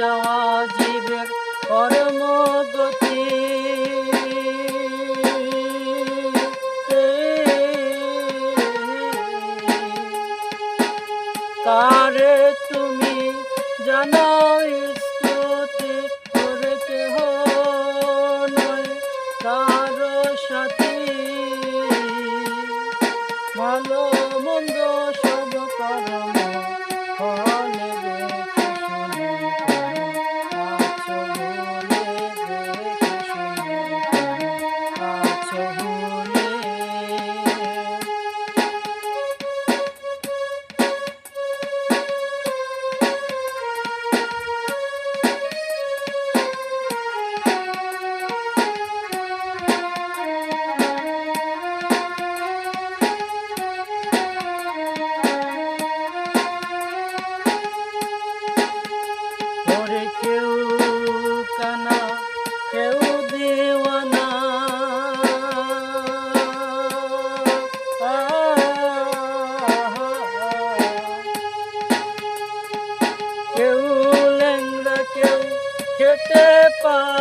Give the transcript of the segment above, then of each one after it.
যাওয়া জীবের কর্ম গতি তারে তুমি জানাও স্তুতি করে কেহ নয় তার সাথী। ভালো যেতে পার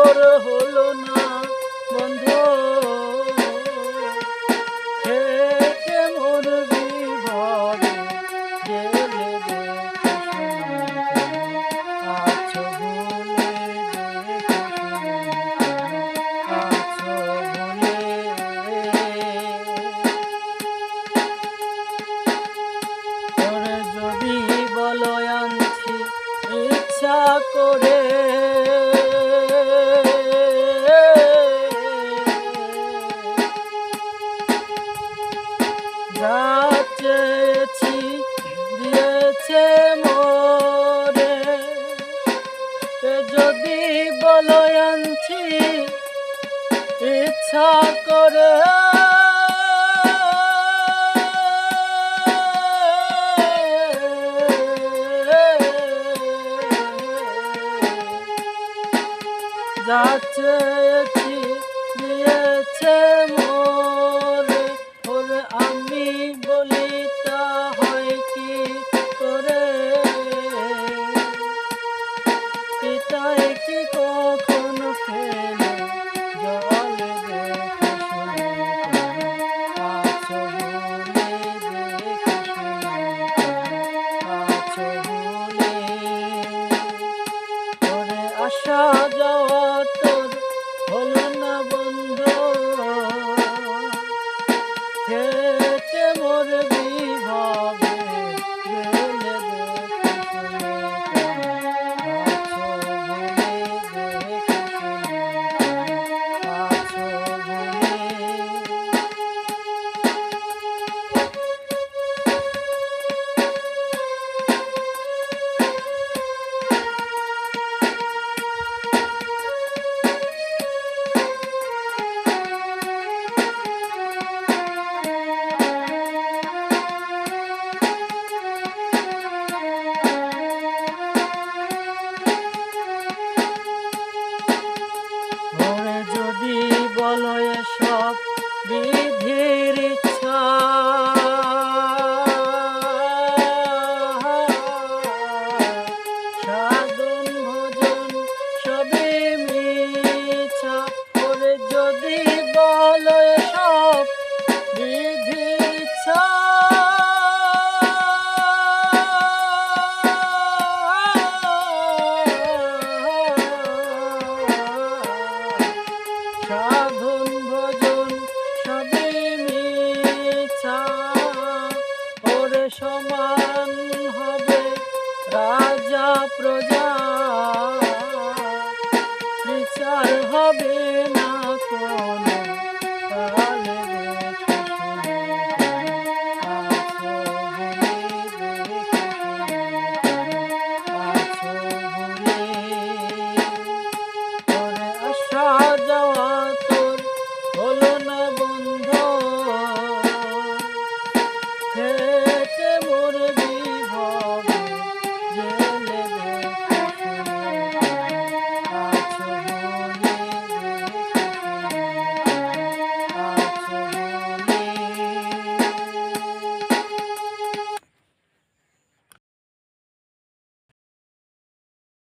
তোর হলো না বন্ধু। হেটে মোর বিভাগে গেলে যদি বলো আনছি ইচ্ছা করে ইচ্ছা করে